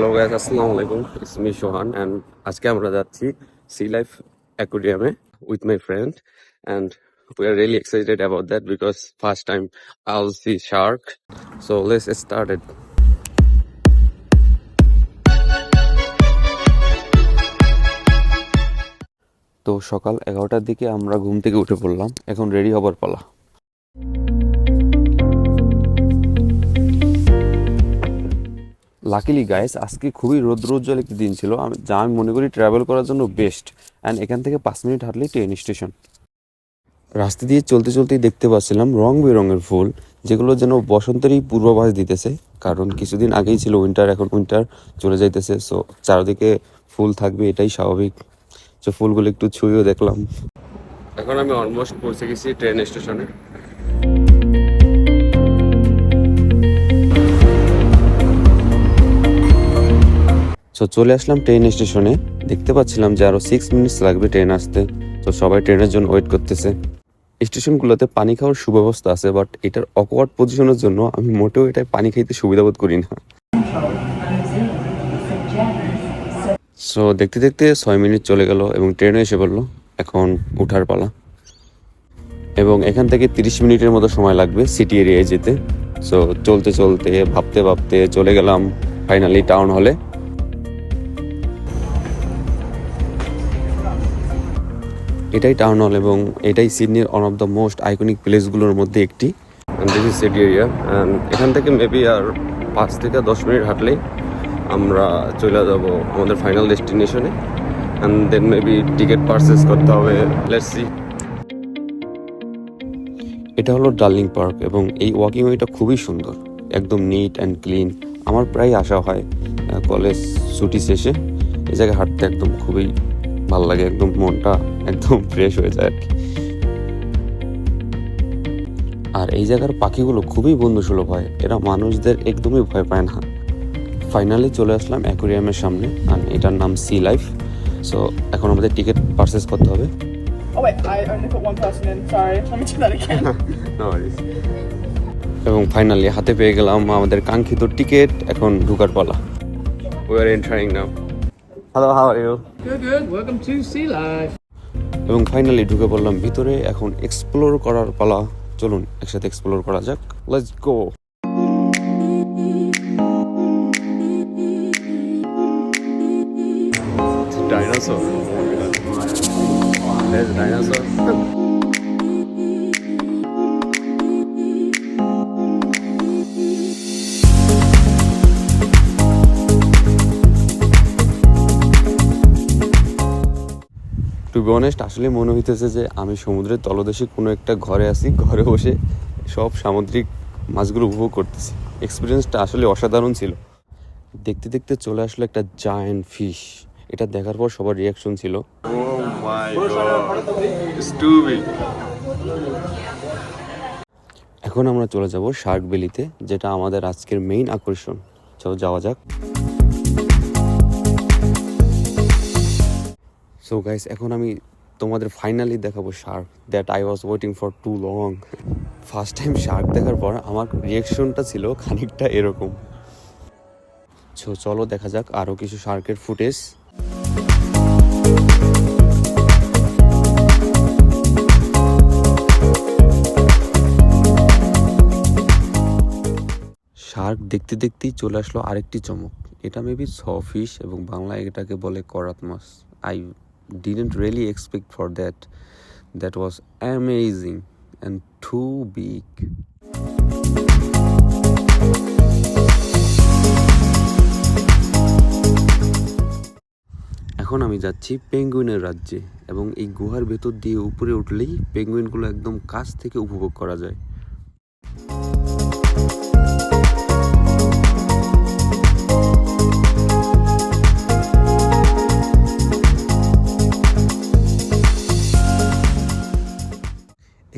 Hello guys আসসালামু আলাইকুম it's me Sohan and আজকে আমরা যাচ্ছি C Life অ্যাকোরিয়ামে with my friend and are really excited about that because first time I'll see shark. So, let's start it. তো সকাল এগারোটার দিকে আমরা ঘুম থেকে উঠে পড়লাম এখন রেডি হবার পালা লাকিলি গাইস আজকে খুবই রৌদ্রোজ্জ্বল একটি দিন ছিল। আমি, যা আমি মনে করি ট্রাভেল করার জন্য বেস্ট অ্যান্ড এখান থেকে পাঁচ মিনিট হাঁটলেই ট্রেন স্টেশন রাস্তা দিয়ে চলতে চলতেই দেখতে পাচ্ছিলাম রং বেরঙের ফুল, যেগুলো যেন বসন্তেরই পূর্বাভাস দিতেছে। কারণ কিছুদিন আগেই ছিল উইন্টার এখন উইন্টার চলে যাইতেছে। সো চারদিকে ফুল থাকবে, এটাই স্বাভাবিক। তো ফুলগুলো একটু ছুঁয়েও দেখলাম। এখন আমি অলমোস্ট পৌঁছে গেছি ট্রেন স্টেশনে সো চলে আসলাম ট্রেন স্টেশনে দেখতে পাচ্ছিলাম যে আরও সিক্স মিনিটস লাগবে ট্রেন আসতে। তো সবাই ট্রেনের জন্য ওয়েট করতেছে। স্টেশনগুলোতে পানি খাওয়ার সুব্যবস্থা আছে বাট এটার অকওয়ার্ড পজিশনের জন্য আমি মোটেও এটায় পানি খাইতে সুবিধা বোধ করি না। সো দেখতে দেখতে ছয় মিনিট চলে গেল এবং ট্রেনও এসে পড়ল। এখন উঠার পালা। এবং এখান থেকে তিরিশ মিনিটের মতো সময় লাগবে সিটি এরিয়ায় যেতে। সো চলতে চলতে, ভাবতে ভাবতে চলে গেলাম ফাইনালি টাউন হলে এটাই টাউন হল এবং এটাই সিডনির one of the most iconic প্লেসগুলোর মধ্যে একটি। সিটি এরিয়া এখান থেকে মেবি আর পাঁচ থেকে দশ মিনিট হাঁটলেই আমরা চলে যাব আমাদের final ডেস্টিনেশনে and then maybe ticket purchase করতে হবে। লেটস সি এটা হলো ডার্লিং পার্ক এবং এই ওয়াকিং ওয়েটা খুবই সুন্দর। একদম নিট অ্যান্ড ক্লিন আমার প্রায় আসা হয় কলেজ ছুটি শেষে এই জায়গায় হাঁটতে একদম খুবই ভালো লাগে একদম মনটা একদম ফ্রেশ হয়ে যায় আর কি। আর এই জায়গার পাখিগুলো খুবই বন্ধুসুলভ হয় এরা মানুষদের একদমই ভয় পায় না। ফাইনালি চলে আসলাম অ্যাকোরিয়ামের সামনে আর এটার নাম সি লাইফ সো এখন আমাদের টিকিট পারচেস করতে হবে। Oh. এবং ফাইনালি হাতে পেয়ে গেলাম আমাদের কাঙ্ক্ষিত টিকিট এখন ঢুকার পালা। We are entering now hello how are you good, good. Welcome to Sea Life. এবং ফাইনালি ঢুকে পড়লাম ভিতরে। এখন এক্সপ্লোর করার পালা। চলুন একসাথে এক্সপ্লোর করা যাক। Let's go dinosaur There's be honest আসলে মনে হইতেছে যে আমি সমুদ্রের তলদেশে কোনো একটা ঘরে আছি ঘরে বসে সব সামুদ্রিক মাছগুলো উপভোগ করতেছি। এক্সপিরিয়েন্সটা আসলে অসাধারণ ছিল। দেখতে দেখতে চলে আসলো একটা জায়ান্ট ফিশ এটা দেখার পর সবার রিয়াকশন ছিল। এখন আমরা চলে যাব শার্ক বেলিতে যেটা আমাদের আজকের মেইন আকর্ষণ। চলো যাওয়া যাক। সো গাইস এখন আমি তোমাদের ফাইনালি দেখাবো shark that I was waiting for too long first time shark দেখার পর আমার রিয়েকশনটা ছিল খানিকটা এরকম। সো চলো দেখা যাক আরও কিছু শার্কের ফুটেজ শার্ক দেখতে দেখতেই চলে আসলো আরেকটি চমক। এটা মেবি ফিশ এবং বাংলায় এটাকে বলে করাত মাছ। I didn't really expect for that that was amazing and too big এখন আমি যাচ্ছি পেঙ্গুইনের রাজ্যে এবং এই গুহার ভেতর দিয়ে উপরে উঠলেই পেঙ্গুইনগুলো একদম কাছ থেকে উপভোগ করা যায়।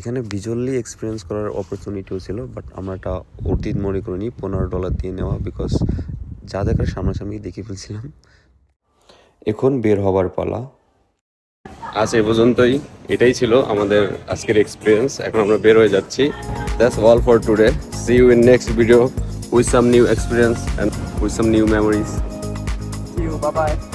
এখানে ভিজুয়ালি এক্সপিরিয়েন্স করার অপরচুনিটিও ছিল বাট আমরা এটা অতীত মনে করিনি। পনেরো ডলার দিয়ে নেওয়া বিকজ যা দেখার সামনাসামনি দেখে ফেলছিলাম। এখন বের হবার পালা। আজ এ পর্যন্তই। এটাই ছিল আমাদের আজকের এক্সপিরিয়েন্স এখন আমরা বের হয়ে যাচ্ছি। That's all for today see you in next video with some new experience and with some new memories bye bye.